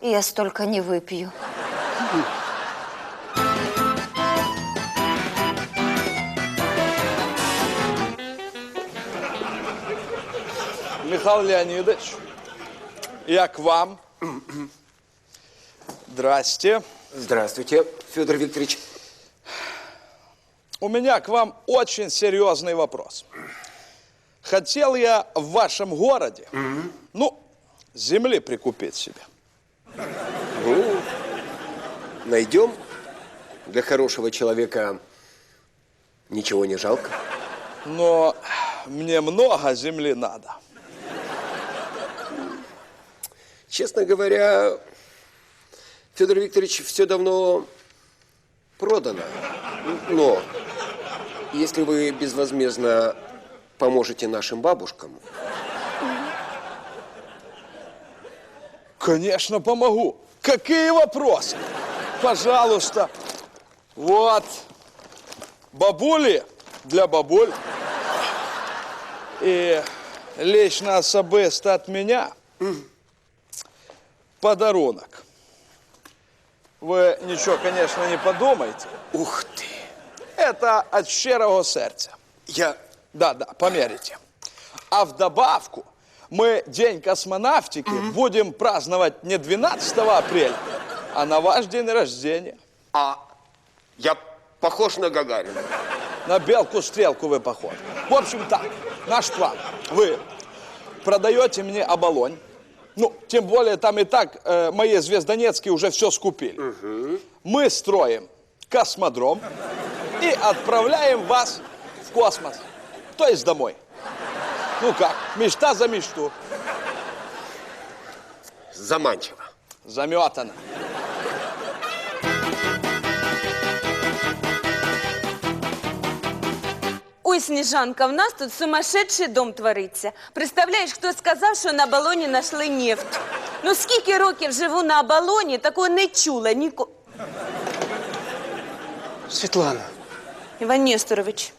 Я столько не выпью. Михаил Леонидович, я к вам. Здрасте. Здравствуйте, Федор Викторович. У меня к вам очень серьезный вопрос. Хотел я в вашем городе, ну, земли прикупить себе. Ну, найдем. Для хорошего человека ничего не жалко. Но мне много земли надо. Честно говоря, Федор Викторович, все давно продано. Но если вы безвозмездно поможете нашим бабушкам, Конечно, помогу. Какие вопросы? Пожалуйста. Вот. Бабули для бабуль. И лично особисто от меня подарунок. Ви нічого, конечно, не подумайте. ух ты, Это от щирого сердца. я Да, да, померите. А в добавку мы День космонавтики будем праздновать не 12 апреля, а на ваш день рождения. А я похож на Гагарина. На белку-стрелку вы похожи. В общем так, наш план. Вы продаете мне оболонь. Ну, тем более там и так э, мои звездонецкие уже все скупили. Мы строим космодром и отправляем вас в космос. То есть домой. Ну как, мечта за мечту. Заманчиво. Заметано. Ой, Сніжанка, в нас тут сумасшедший дом твориться. Представляєш, хто сказав, що на балоні знайшли нефть. Ну скільки років живу на балоні, такого не чула ніко. Светлана, Іван Несторович,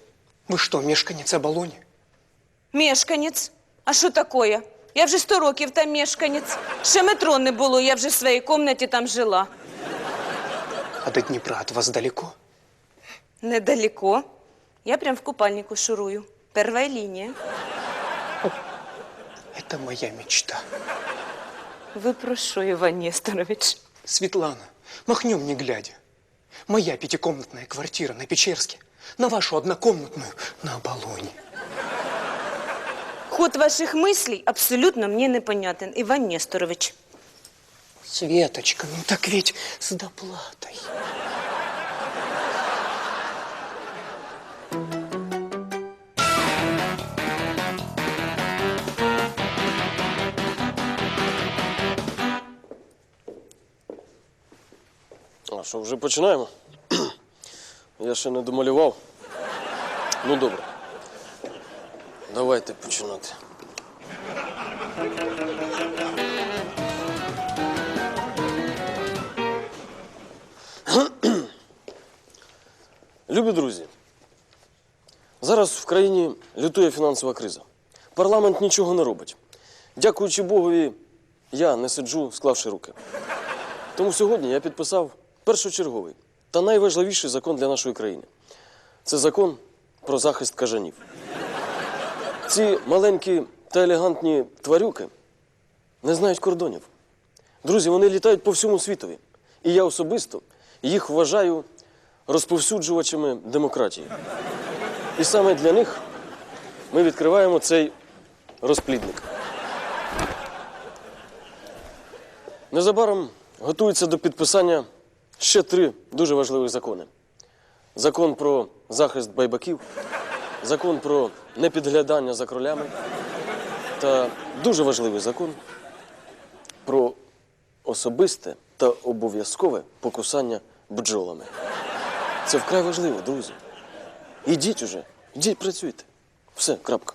вы что, мешканец Оболони? мешканець. А що таке? Я вже сто років там мешканець. Ще метро не було, я вже в своїй кімнаті там жила. А до Днепра от вас далеко? Недалеко. Я прям в купальнику шурую. Первая линия. Это моя мечта. Ви про що, Іван Несторович? Светлана, махнем не глядя. Моя пятикомнатная квартира на Печерске, на вашу однокомнатную на Оболоне. Ход ваших мыслей абсолютно мне непонятен, Иван Несторович. Светочка, ну так ведь с доплатой. А що, вже починаємо? Я ще не домалював. Ну, добре. Давайте починати. Любі друзі, зараз в країні лютує фінансова криза. Парламент нічого не робить. Дякуючи Богові, я не сиджу, склавши руки. Тому сьогодні я підписав першочерговий та найважливіший закон для нашої країни. Це закон про захист кажанів. Ці маленькі та елегантні тварюки не знають кордонів. Друзі, вони літають по всьому світові. І я особисто їх вважаю розповсюджувачами демократії. І саме для них ми відкриваємо цей розплідник. Незабаром готується до підписання ще три дуже важливих закони: закон про захист байбаків, закон про непідглядання за кролями та дуже важливий закон про особисте та обов'язкове покусання бджолами. Це вкрай важливо, друзі. Ідіть уже, ідіть працюйте. Все, крапка.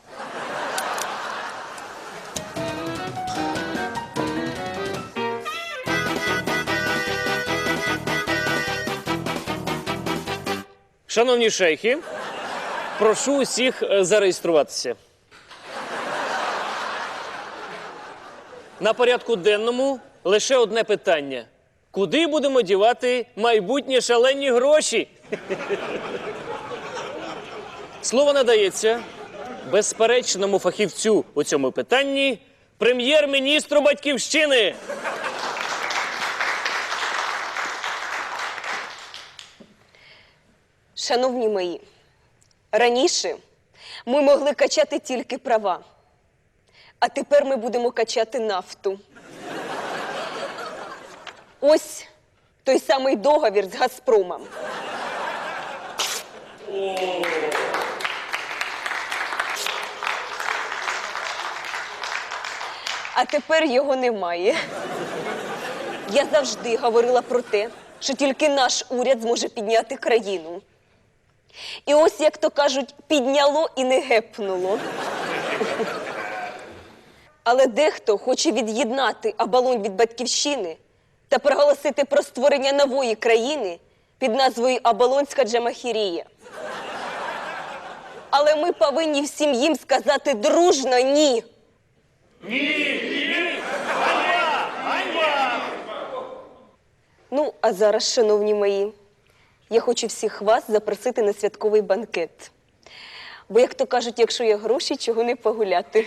Шановні шейхи, прошу усіх е, зареєструватися. На порядку денному лише одне питання: куди будемо дівати майбутні шалені гроші? Слово надається безперечному фахівцю у цьому питанні прем'єр-міністру батьківщини. Шановні мої, раніше ми могли качати тільки права, а тепер ми будемо качати нафту. Ось той самий договір з Газпромом. А тепер його немає. Я завжди говорила про те, що тільки наш уряд зможе підняти країну. І ось, як то кажуть, підняло і не гепнуло. Але дехто хоче від'єднати Абалонь від батьківщини та проголосити про створення нової країни під назвою Абалонська Джамахірія. Але ми повинні всім їм сказати дружно ні. Ні! Ну, а зараз, шановні мої, я хочу всіх вас запросити на святковий банкет. Бо, як то кажуть, якщо є гроші, чого не погуляти.